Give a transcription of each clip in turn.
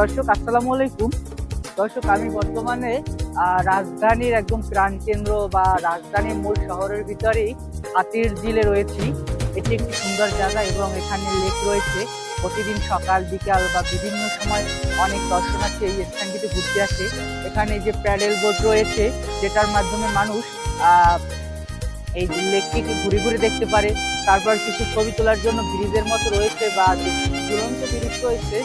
দর্শক, আসসালামু আলাইকুম। দর্শক, আমি বর্তমানে রাজধানীর একদম প্রাণকেন্দ্র বা রাজধানীর মূল শহরের ভিতরেই হাতির ঝিলে রয়েছি। এটি একটি সুন্দর জায়গা এবং এখানে লেক রয়েছে। প্রতিদিন সকাল, বিকাল বা বিভিন্ন সময় অনেক দর্শনার্থী এই স্থানটিতে ঘুরতে আসে। এখানে যে প্যাডেল বোট রয়েছে, যেটার মাধ্যমে মানুষ এই লেকটিকে ঘুরে ঘুরে দেখতে পারে। তারপর কিছু ছবি তোলার জন্য ব্রিজের মতো রয়েছে বা ঝুলন্ত ব্রিজ রয়েছে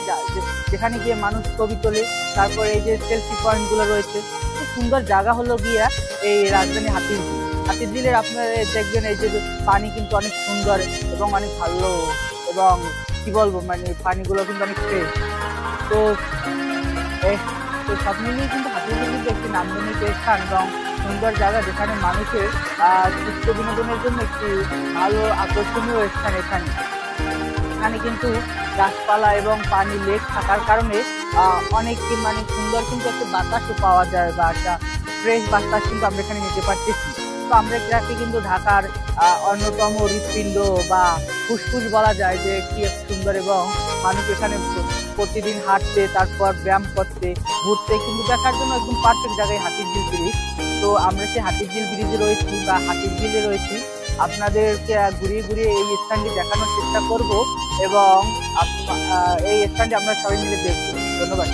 যেখানে গিয়ে মানুষ ছবি তোলে, তারপরে এই যে সেলফি পয়েন্টগুলো রয়েছে, খুব সুন্দর জায়গা হলো গিয়া এই রাজধানী হাতির। হাতির দিলের আপনারা দেখবেন এই যে পানি কিন্তু অনেক সুন্দর এবং অনেক ভালো এবং কি বলব মানে পানিগুলো কিন্তু অনেক ফ্রেশ তো তো সব মিলিয়ে কিন্তু হাতির ঝিল কিন্তু একটি নান্দনিক স্থান এবং সুন্দর জায়গা যেখানে মানুষের চিত্ত বিনোদনের জন্য একটি ভালো আকর্ষণীয় স্থান এখানে এখানে কিন্তু গাছপালা এবং পানি লেক থাকার কারণে অনেক মানে সুন্দর কিন্তু একটা বাতাসও পাওয়া যায় বা একটা ফ্রেশ বাতাস কিন্তু আমরা এখানে নিতে পারতেছি। তো আমরা এটাকে কিন্তু ঢাকার অন্যতম হৃৎপিণ্ড বা ফুসফুস বলা যায় যে কি সুন্দর এবং মানুষ এখানে প্রতিদিন হাঁটতে, তারপর ব্যায়াম করতে, ঘুরতে কিন্তু দেখার জন্য একদম পারফেক্ট জায়গায় হাতির ঝিল ব্রিজ তো আমরা সেই হাতির ঝিল ব্রিজে রয়েছি বা হাতির ঝিলে রয়েছি। আপনাদেরকে ঘুরিয়ে ঘুরিয়ে এই স্থানটি দেখানোর চেষ্টা করব। এবং এই স্থানটি আমরা সবাই মিলে দেখবেন ধন্যবাদ।